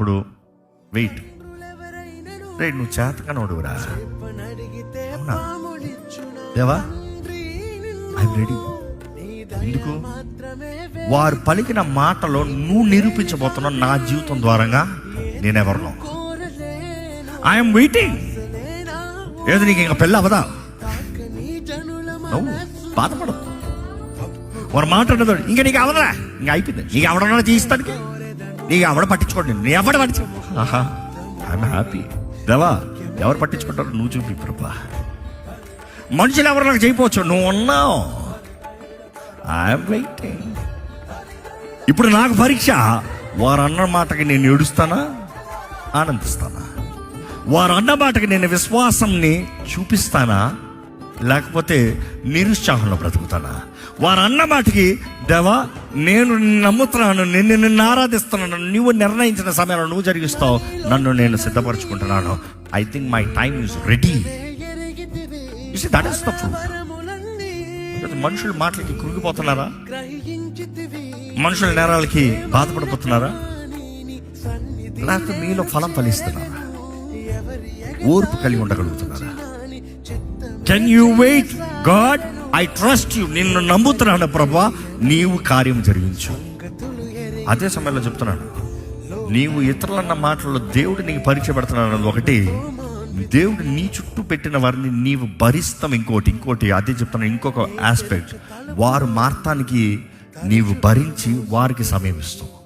చెప్పినప్పుడు వెయిట్ రే నువ్వు చేతకనోడురా అవునా? దేవా ఐఎమ్ రెడీ ఎందుకు? వారు పలికిన మాటలో నువ్వు నిరూపించబోతున్నావు నా జీవితం ద్వారంగా నేనెవరినో. ఐఎమ్ వెయిటింగ్ ఏదో నీకు ఇంకా పెళ్ళి అవదా నువ్వు బాధపడదు వారు మాట్లాడదు ఇంకా నీకు అవదరా ఇంకా అయిపోయింది. నీకు అవడం తీస్తానికి నీకు ఎవడ పట్టించుకోండి నీ ఎవడ పట్టించు ఆహా. ఐఎమ్ హ్యాపీ దేవా ఎవరు పట్టించుకుంటారు నువ్వు చూపి ప్రభా. మనుషులు ఎవరు నాకు చేయకపోవచ్చు. నువ్వు ఉన్నావు. ఐఎమ్ వెయిటింగ్ ఇప్పుడు నాకు పరీక్ష. వారు అన్న మాటకి నేను ఏడుస్తానా? ఆనందిస్తానా? వారు అన్న మాటకి నేను విశ్వాసంని చూపిస్తానా? లేకపోతే నిరుత్సాహంలో బ్రతుకుతానా? వారు అన్న మాటకి దేవా నేను నమ్ముతున్నాను నిన్ను నిన్ను ఆరాధిస్తున్నాను నువ్వు నిర్ణయించిన సమయంలో నువ్వు జరిగిస్తావు నన్ను నేను సిద్ధపరచుకుంటున్నాను. I think my time is ready that is the fruit మాటలకి కృంగిపోతున్నారా? మనుషుల నేరాలకి బాధపడిపోతున్నారా? లేకపోతే మీలో ఫలం ఫలిస్తున్నారా? ఓర్పు కలిగి ఉండగలుగుతున్నారా? Can you wait God I trust you నిన్ను నమ్ముతున్నాను ప్రభా. నీవు కార్యం జరిగించు. అదే సమయంలో చెప్తున్నాను. నీవు ఇతరులన్న మాటల్లో దేవుడు నీకు పరీక్ష పెడుతున్నాను ఒకటి. దేవుడు నీ చుట్టూ పెట్టిన వారిని నీవు భరిస్తాం ఇంకోటి. ఇంకోటి అదే చెప్తాను ఇంకొక ఆస్పెక్ట్ వారు మార్తానికి నీవు భరించి వారికి సమయం ఇస్తావు